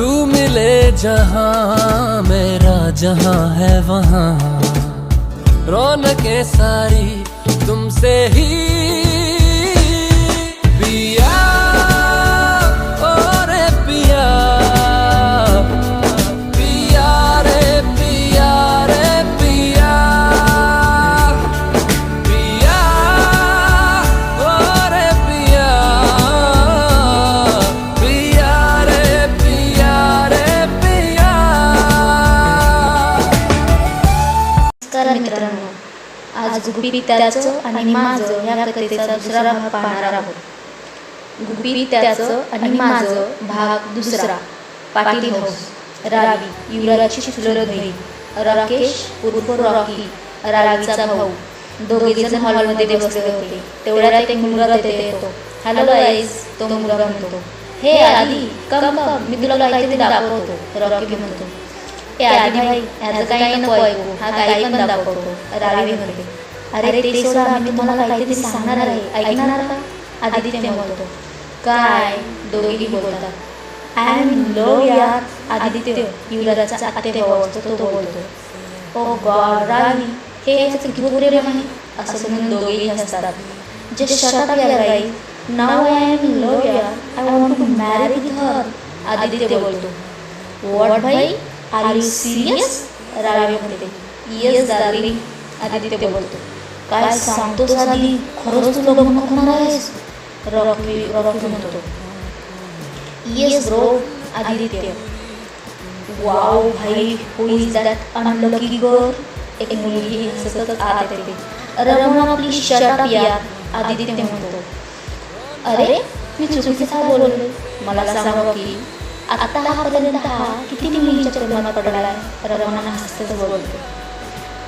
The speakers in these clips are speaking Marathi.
तू मिले जहां मेरा जहां है वहां। रौनकें सारी तुमसे ही आज गुपी त्याचं आणि माझं या कथेचा दुसरा भाग पाहणार आहोत. गुपी त्याचं आणि माझं भाग दुसरा. पाटील हाऊस. रावी. युवराजची चुलत बहीण. राकेश उर्फ रॉकी. रावीचा भाऊ. दोघे जण हॉलमध्ये बसले होते. तेवढ्यात एक मुलगा तिथे येतो. हॅलो गाईज तो मुलगा म्हणतो. हे आधी कम कम मी तुला काहीतरी दाखवतो. रॉकी म्हणतो. ए आधी भाई ह्याचं काही नको ऐकू. हा काही पण दाखवतो. रावी म्हणते. अरे ते सोडा मी तुम्हाला काहीतरी सांगणार आहे. ऐकणार का? आदित्य म्हणतो काय? दोघेही बोलतात. आय एम लो यार आदित्य युवराजचा आत्ते भाऊ असतो तो बोलतो. ओ गॉड रावी हे याचं किती प्रेम आहे असं म्हणून दोघेही हसतात. जे शट यार right now I am low यार I want to marry with her Aditya बोलतो. वॉट भाई? आर यू सिरियस रावी म्हणते. येस डार्लिंग आदित्य बोलतो. काय सांगतोस आधी खरंच तू लग्न करणार आहेस? रॉकी रॉकी म्हणतो. Yes bro Aditya. वाव भाई हु दॅट अनलकी गर्ल एक मुलगी सतत आत येते. रमणा प्लीज शट अप यार आदित्य म्हणतो. अरे मी चुकीचा बोलले मला सांगा की आता हा पर्यंत हा किती मुलीच्या प्रेमात आहे रमणा हसतच बोलतो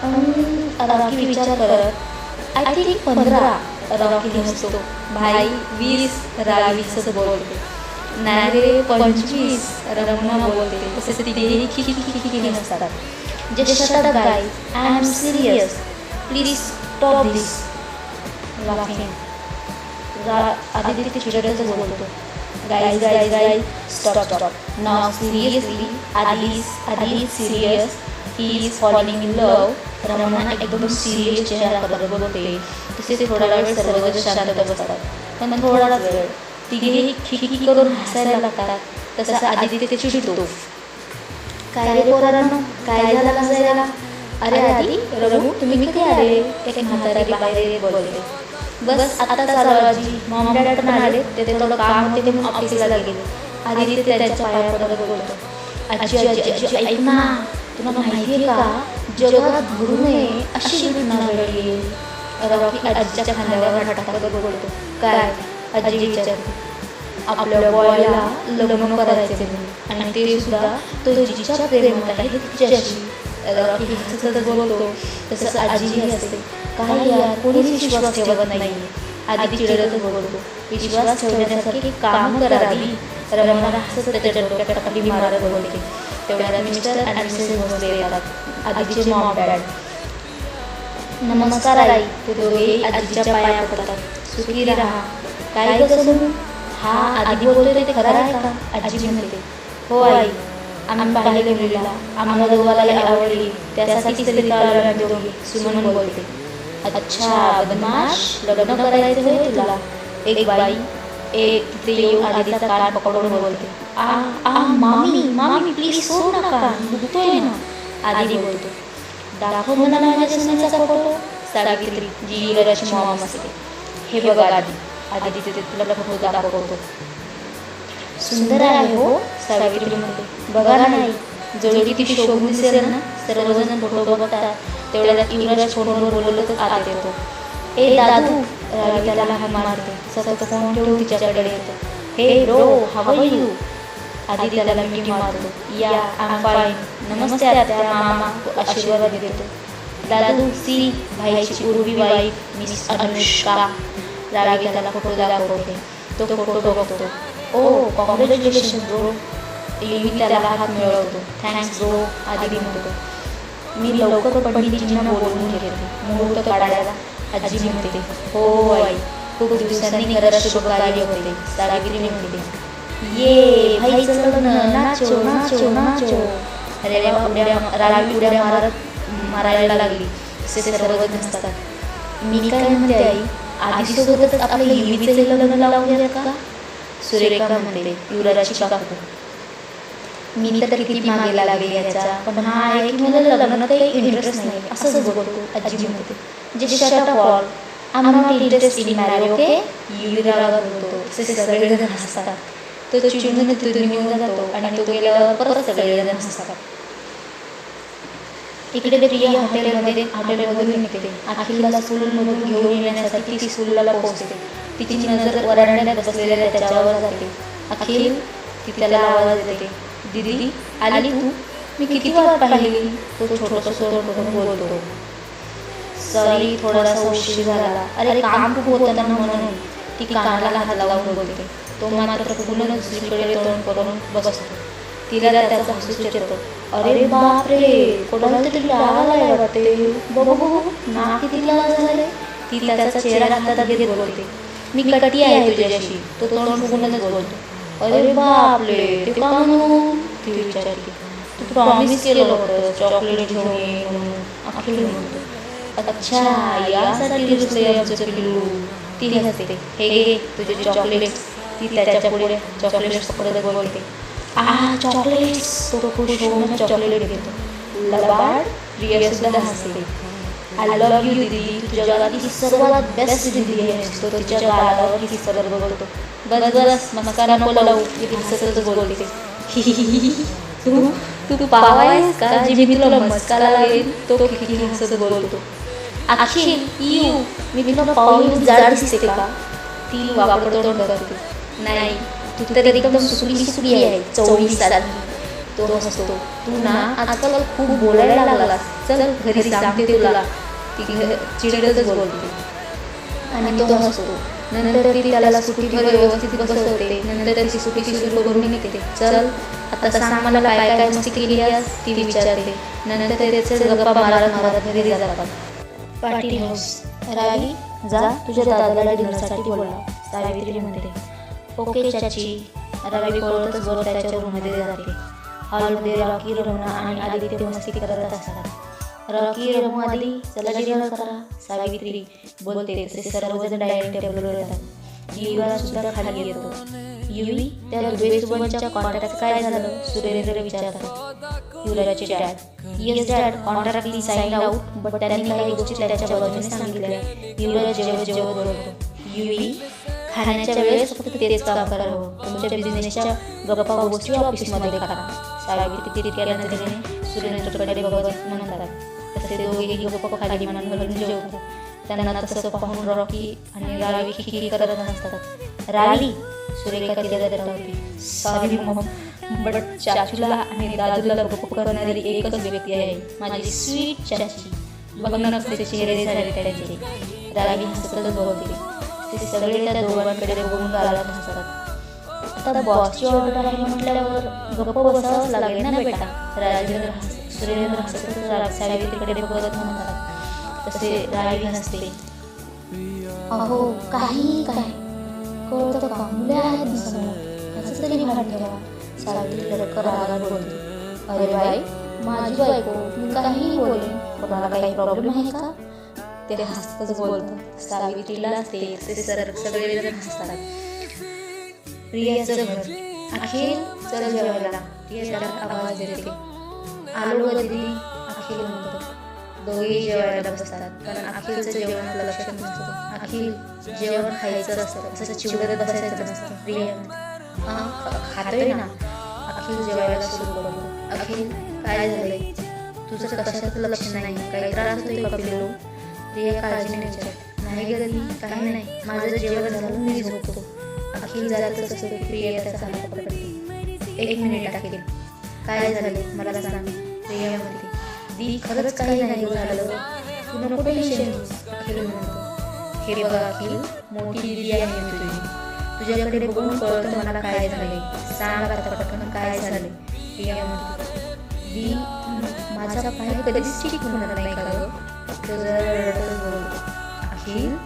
अं, रॉकी विचार करत आय थिंक पंधरा रॉकी हसतो भाई वीस रावीच बोलते नाही रे पंचवीस रमणा बोलते तसेच तिघेही खिखी खिखी खिखी हसतात जे shut guy I am serious please stop this laughing Aditya चिडतच बोलतो guys guys guys stop stop now seriously आधीच आधीच serious he is falling in love Ramana एकदम सिरियस चेहरा करत बघते तसेच थोडा वेळ सर्वजण शांत बसतात. पण थोडाच वेळ. तिघेही खिखी करून हसायला लागतात तसा आदित्य चिडतो. काय रे पोरांनो? काय झालं हसायला? अरे आधी रघु तुम्ही कधी आले? एक म्हातारी बाहेर बोलले बस आता चालू आजी. मॉम डॅड पण आले ते थोडं काम होते ते ऑफिसला गेले. आधी ते त्यांच्या पाया पडत बोलतो आजी आजी आजी ऐक ना तुला माहिती आहे का? जगात घडू नये अशी घटना घडली रॉकी आजीच्या खांद्यावर टाकत बोलतो काय? आजी विचारते. आपल्या बॉयला लग्न करायचे आणि ते सुद्धा तो जिच्या प्रेमात आहे तिच्याशी. रॉकी हसतच बोलतो. तसं आजीही असते काय यार कोणीच विश्वास ठेवत नाही आधी चिडतच बोलतो. विश्वास ठेवण्यासारखी काम करावी. रमणा हसत त्याच्या डोक्यात टपली मारत बोलते. तेवढ्यात मिस्टर आणि मिसेस भोसले येतात आधीचे मॉम डॅड नमस्कार आई. ते दोघेही आजीच्या पाया पडतात. सुखी राहा. काय कसं हा आधी बोलतोय ते खरं आहे का? आजी म्हणते. हो आई आम्ही पाहिले मुलीला. आम्हाला दोघाला आवडली. त्यासाठी आम्ही दोघी सुमन बोलते. अच्छा बदमाश लग्न करायचं होय तुला? एक बाई एक तिथे येऊन आधीचा कान पकडून बोलते. आ आ मामी मामी प्लीज सोड नका. दुखतोय ना. आधी बोलतो. दाखव मला माझ्या सुनेचा फोटो. सावित्री जी युवराजची मॉम असते. हे बघा आधी. आधी. तिथे तुला फोटो दाखवतो. सुंदर आहे हो सावित्री म्हणते. बघा नाही जोडी किती शोभून दिसेल ना सर्वजण फोटो बघतात. तेवढ्यात युवराज फोनवर बोलतच आत येतो. ए दादू रावी त्याला लहान मारते. सतत फोन ठेवून तिच्याकडे येतो. हे ब्रो हवं यू आधी त्याला मिठी मारतो. या आम फाईन नमस्ते आत्या मामा आशीर्वाद देतो. दादू सी भाईची उर्वी बाई मिस अनुष्का. रावी त्याला फोटो दाखवते. तो फोटो बघतो. ओ कॉंग्रॅच्युलेशन ब्रो मी त्याला हात मिळवतो. थँक्स ब्रो आधी म्हणतो. मी लवकर पंडितजींना बोलवून घेते. मुहूर्त काढायला. आजी म्हणते हो आई खूप दिवसांनी घरात शुभ कार्य होते. सावित्री म्हणते ये भाईचं लग्न नाचो नाचो नाचो. रेवा उड्या रावी उड्या मारत मारायला लागली. असे सर्वच नसतात मी काय म्हणते आई? आधी सोबतच आपल्या युवीचे लग्न लावूया का? सुरेखा म्हणते युवराची काकू. मी तर किती मागे लागले याचा पण हा आहे की मला लग्नात काही इंटरेस्ट नाही असंच बघतो आजी म्हणते. जे shut up all I am not interest in marry okay युवराला बोलतो असे सगळेजण हसतात तो चिडून तिथून निघून जातो आणि तो गेल्यावर परत सगळेजण हसतात इकडे प्रिया हॉटेलमध्ये हॉटेलमधून निघते अखिलला स्कूलमधून घेऊन येण्यासाठी ती स्कूलला पोहोचते तिची नजर वरांड्यात बसलेल्या त्याच्यावर जाते अखिल ती त्याला आवाज देते दीदी आली तू मी किती वाट पाहिली तो छोटंसं तोंड करून बोलतो सॉरी थोडासा उशीर झाला. अरे काम खूप होतं ना म्हणून. ती कानाला हात लावून बोलते. तो मात्र पुन्हा दुसरीकडे तोंड करून बसतो. तिला त्याचा हसूच येतो. अरे बापरे कोणाला तरी आहे वाटते. बघू ना किती लाज झाले ती त्याचा चेहरा हातात घेत बोलते. मी कटी आहे तुझ्याशी. तो तोंड बोलतो. अरे बापले ते का म्हणू ती विचारली तू प्रॉमिस केलं होतं चॉकलेट घेऊन ये म्हणून अखिल म्हणतो अच्छा यासाठी रुसले आमचं पिल्लू. ती हसते. हे घे तुझे चॉकलेट्स ती त्याच्या पुढे चॉकलेट्स पकडत बोलते. आ चॉकलेट्स तो खुश होऊन चॉकलेट घेतो. लबाड प्रिया सुद्धा हसते. आय लव्ह यू दीदी. तुझ्या जगातली सर्वात बेस्ट दीदी आहे. तो तिच्या गालावर किस करत बोलतो बस बस मस्कारा नको लावू. ती हसतच बोलते. तू तू पावायस का? जी मी तुला मस्कारा लावेन तो किती हसत बोलतो. अखिल यू मी तुला पाहून जाड दिसते का? ती वापरतो करते नाही तू तर एकदम सुकली सुकली आहे चोवीस साली तो हसतो तू ना आजकाल खूप बोलायला लागलास. चल घरी सांगते तुला. ती घ- चिडतच बोलते. आणि तो हसतो. नंतर ती त्याला सुट्टीवर व्यवस्थित बसवते. नंतर ती सुट्टी सुरू करून निघते. चल आता सांग मला काय काय मस्ती केली आज ती विचारते. नंतर त्याचे गप्पा मारत मारत घरी जातात. पाटील हाऊस रागी जा तुझ्या दादाला डिनरसाठी बोला सावित्री म्हणते. ओके चाची रवी पळतच वर त्याच्या रूममध्ये जाते. हॉलमध्ये रॉकी रमणा आणि आदित्य मस्ती करत असतात. रॉकी रमू आली चला डिनर करा. सावित्री बोलते तसे सर्वजण डायनिंग टेबलवर येतात. युवराज सुद्धा खाली येतो. युवी त्या दुबेसोबतच्या कॉन्ट्रॅक्ट काय झालं? सुरेंद्र विचारतात युवराजचे डॅड येस डॅड कॉन्ट्रॅक्ट ती साईन आउट बट त्यांनी काही गोष्टी त्याच्या बाजूने सांगितल्या. युवराज जेव्हा जेव्हा बोलतो युवी खाण्याच्या वेळेस फक्त तेच काम करावं हो. तुमच्या बिझनेसच्या गप्पा गोष्टी ऑफिसमध्ये करा. सावित्री तितक्या नजरेने सुरेंद्रकडे बघत म्हणतात तसे दोघे गप्पा खाली म्हणून घालून जेवतात. त्यांना तसं पाहून रॉकी आणि रावी खिकी करत असतात रावी सुरेखा तिला होती. सॉरी मॉम बट चाचूला आणि दादूला गप्प करणारी एकच व्यक्ती आहे माझी स्वीट चाची. बघणार असते चेहरे झाले त्याचे. रावी हसतच बोलते ते सगळे त्या दोघांकडे बघून गालात हसतात. आता बॉसची ऑर्डर आहे म्हटल्यावर गप्प बसावंच लागेल ना बेटा. राजेंद्र सुरेंद्र हसतच रा- सावित्रीकडे बघत म्हणतात. तसे रावी हसते. अहो काही काय कळतं का मुले आहेत दिसणं असं तरी भान ठेवा. सावित्री रागात अरे बाई माझी बायको मी काहीही बोलेन कोणाला काही प्रॉब्लेम आहे का? ते हसतच बोलतात. सावित्रीला ते ते सर सगळेजण हसतात. प्रियाचं घर. चल जेवायला. प्रिया त्याला आवाज देते. आलो ग अखेर म्हणतो दोघेही जेवायला बसतात. कारण अखिलचं जेवणात लक्ष नसतं. अखिल जेवण खायचं असतं. असं चिवडत बसायचं नसतं. प्रिया. खातोय ना. अखिल जेवायला सुरू करतो अखिल काय झालंय? तुझं कशाचं लक्ष नाही? काही त्रास होतोय का पिल्लू? प्रिया काळजीने नाही गेलं काही नाही. माझं जेवण झालं मी झोपतो. अखिल जातच असतो. प्रिया त्याचा हात पकडते. एक मिनिट अखिल. काय झाले मला सांग. प्रिया म्हणते. दी खरंच काही नाही झालं. तू नको टेन्शन अखिल म्हणतो हे बघा अखिल मोठी दिदी आहे मी तुझी. तुझ्याकडे बघून कळतं मला काय झाले सांग आता पटकन काय झाले प्रिया म्हणते दी माझा पाय कधीच ठीक होणार नाही का तो जरा रडतच बोलतो अखिल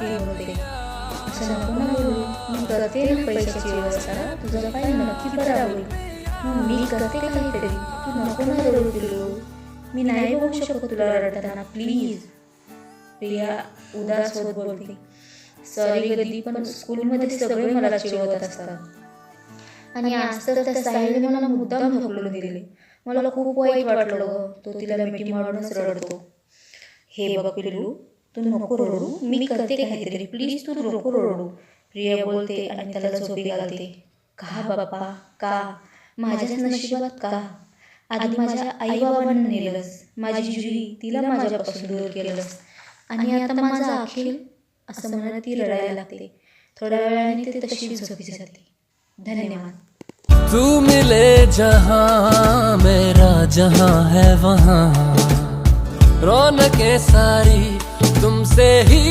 ती बोलते असं नको ना बोलू. मी करते ना पैशाची व्यवस्था. तुझा पाय नक्की बरा होईल मी करते काहीतरी. तू नको ना रडू दिलो मी नाही बघू शकत तुला रडताना. प्लीज प्रिया उदास होत बोलते. सॉरी कधी पण स्कूलमध्ये सगळे मला चिडवत असतात. आणि आज तर त्या साहिलने मला मुद्दाम ढकलून दिले. मला खूप वाईट वाटलं ग. तो तिला मिठी मारूनच रडतो. हे बघ पिल्लू तू नको रडू. मी करते काहीतरी. प्लीज तू नको रडू. प्रिया बोलते आणि त्याला झोपी घालते. का बाप्पा? का? माझ्याच नशिबात का? आधी माझ्या आई बाबांना नेलंस माझी जुई तिला माझ्यापासून दूर केलंस. आणि आता माझा अखिल असं म्हणत ती रडायला लागते थोड्या वेळाने ती तशी झोपी जाते धन्यवाद. तू मिले जहां मेरा जहां है वहां। रौनकें सारी तुमसे ही।